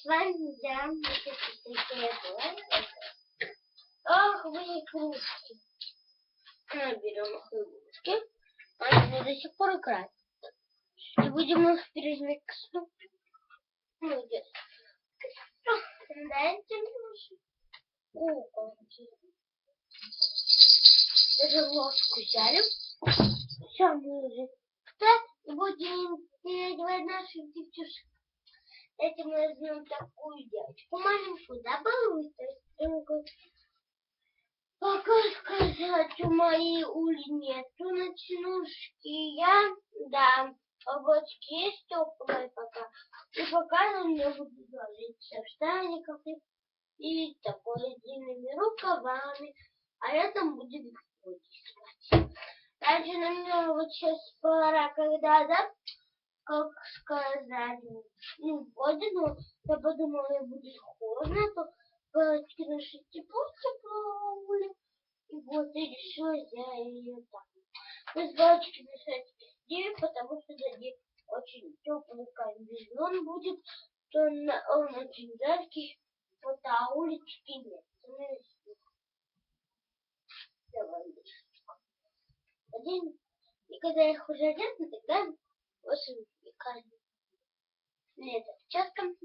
С вами я, Ах, вы кружки. Мы берем игрушки. Они до сих пор играют. И будем их перемиксовать. Молодец. Дайте мне О, Даже ложку взяли. Все, мы уже и будем переодевать наших девчушек. Этим возьмем такую девочку маленькую, да, балуйте? Пока сказать у моей Ули нету ночнушки, я, да, обочки есть теплые пока. И пока на мне буду ложиться в штаниках и, и такой длинными рукавами, а рядом будет спать. Раньше на меня вот сейчас пора, когда, да, как сказать, ну, но я подумала, будет холодно, то палочки наши тепло, тепло, и вот, и решила я ее так. С палочки мешать везде, потому что за ней очень теплый комбинезон будет, то он, он очень жаркий, вот, а улички нет. Давай, один, и когда их уже одену, тогда очень в четком.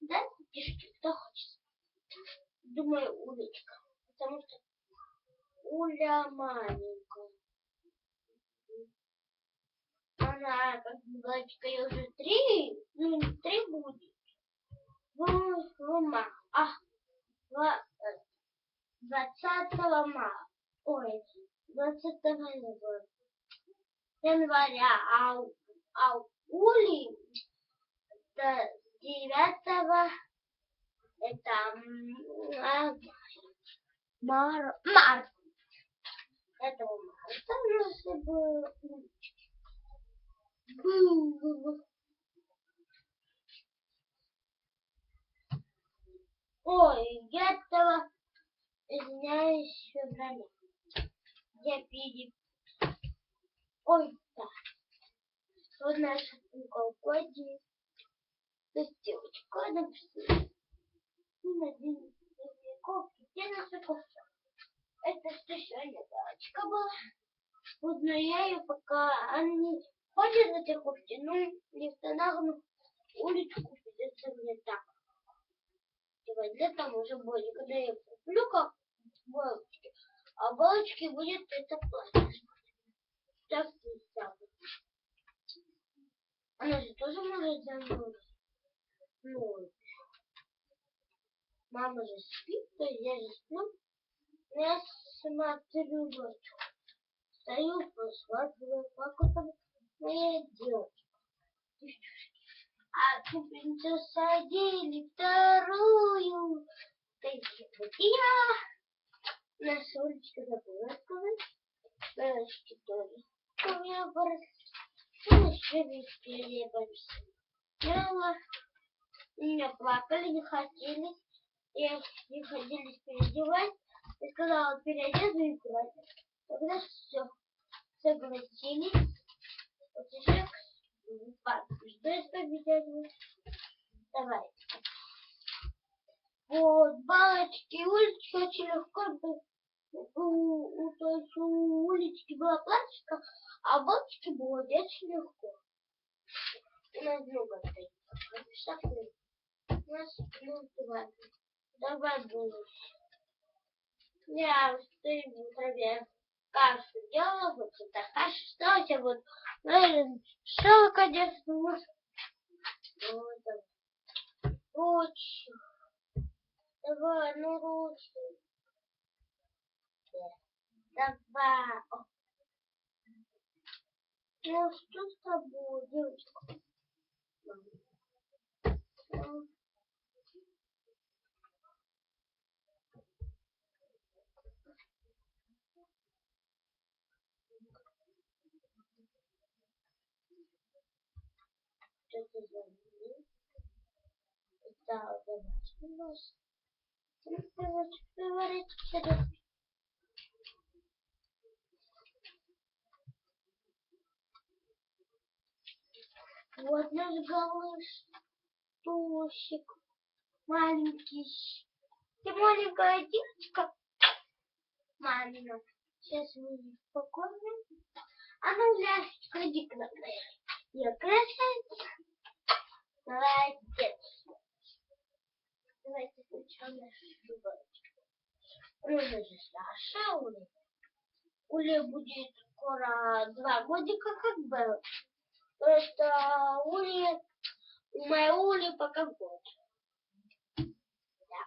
Да, пишите, кто хочет. Думаю, уличка. Потому что Уля маленькая. Она, как девочка, ей уже три, ну, три будет. В, в, ма, а, в, 20 э, мая. Ой, 20 января, января а, а ули до 9 это а, мар, март. Этого марта нас было Ой, этого извиняюсь, февраля я перед... Ой, да. Вот наша кукол Коди. То есть девочка написала. И на день где наша кофта? Это что сегодня девочка была. Вот, но я ее пока... Она не ходит на этой кофте, ну, не но уличку придется мне так. Делать для того, чтобы когда я куплю как булочки, а булочки будет это пластик. Так представлю. Она же тоже может замерзнуть. Ну, мама же спит, то я же сплю. Я смотрю дочку. Стою, посматриваю, как это моя девочка. А ты принцесса одели вторую. Такие вот я. Наша Олечка забыла сказать. Девочки тоже. У меня перебаемся. Мама, меня плакали, не хотели. Я не хотели переодевать. Я сказала, переодену и платят. Тогда все. Согласились. Вот еще что я победила? Давай. Вот, балочки, улички очень легко у, у, то есть у улички была пластика, а бочки было очень легко. Много стоит. У нас ну, давай. Давай будешь. Я в траве. Кашу делала, вот это каша, что у тебя вот, наверное, что, конечно, вот. Вот, ручку. Давай, ну ручку. Давай. Ну что с тобой, девочка? Что-то звонит. Это домашний нос. Ты говорить, что Вот наш галыш Артурчик маленький. Ты маленькая девочка. Мамина. Сейчас мы ее покормим. А ну, Ляшечка, иди к нам. Я красавица. Молодец. Давайте сначала нашу рыбочку. Ну, же Саша, Уля. Уле будет скоро два годика, как было. Просто Уле, у моей Ули пока год. Да.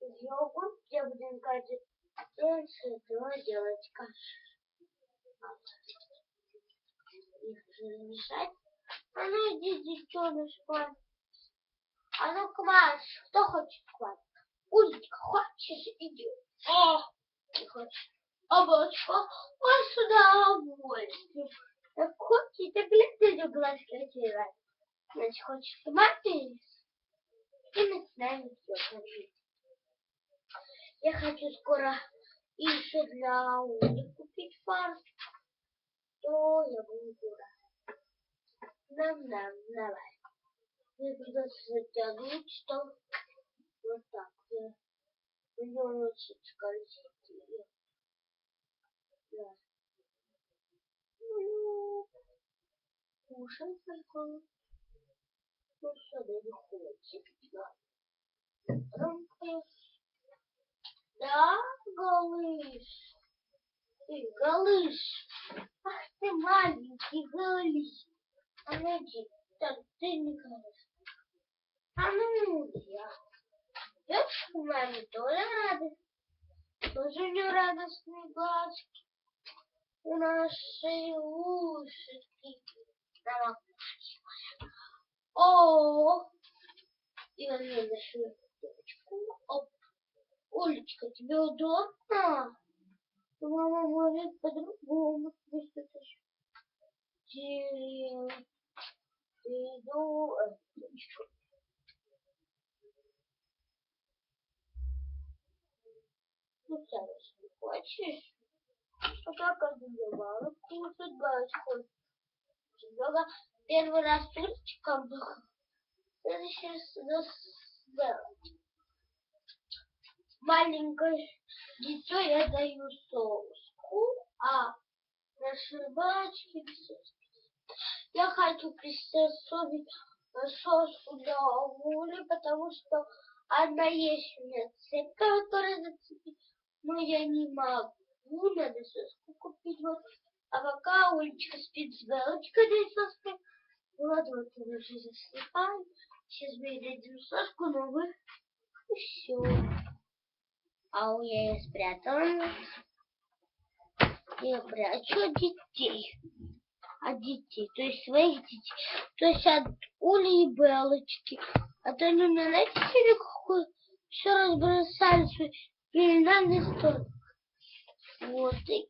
Йогурт я буду каждый день с этого делать кашу. Их же мешать. А ну иди, детеныш, квас. А ну квас, кто хочет квас? Улечка, хочешь, иди. О, не хочешь. Бабочка, ой, с удовольствием. Так хочет, так глядите, глаз красивый. Значит, хочешь томаты? И начинаем все ходить. Я хочу скоро еще для Ули купить фарш. То я буду рад. Нам, нам, давай. Мне придется затянуть, что вот так. Я немножечко разделю. Да. Ну, кушай только. Ну, что, да хочет. Да. Голыш? Ты, голыш. Ах ты маленький голыш. А ну иди, так, ты не голыш. А ну, я. Видишь, маме тоже радость. Тоже у нее радостные глазки. У нашей ушки. О, и он мне нашел девочку. Оп. Олечка, тебе удобно? Мама может по-другому. Здесь что-то еще. Иду. Ну, Сарыч, не хочешь? А как одевала? Кушать хочешь. Йога первый раз турчиком был. Следующий раз сделать. Маленькое дитё я даю соуску, а наши рыбачки Я хочу приспособить соску для Ули, потому что она есть у меня цепка, которая зацепить, но я не могу, надо соску купить. Вот. А пока Улечка спит с белочкой, соской. Вот, вот, мы уже засыпаем. Сейчас мы ей дадим соску, но вы... И все. А у я ее спрятала. Я прячу детей. От детей, то есть своих детей. То есть от Ули и Белочки. А то они мне, знаете, себе какой все разбросали свой криминальный стол. Вот и,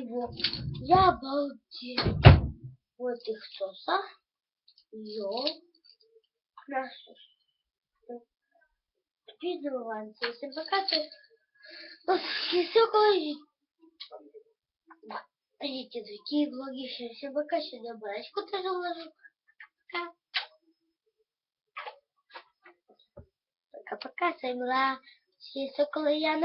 вот. Я обалдела. Вот их соса. Ее. Нашу. Пиздуванцы. Если пока ты... Все положить. Видите, такие блоги все пока сюда барачку тоже уложу. Пока. Пока-пока, с вами была Сокола Яна.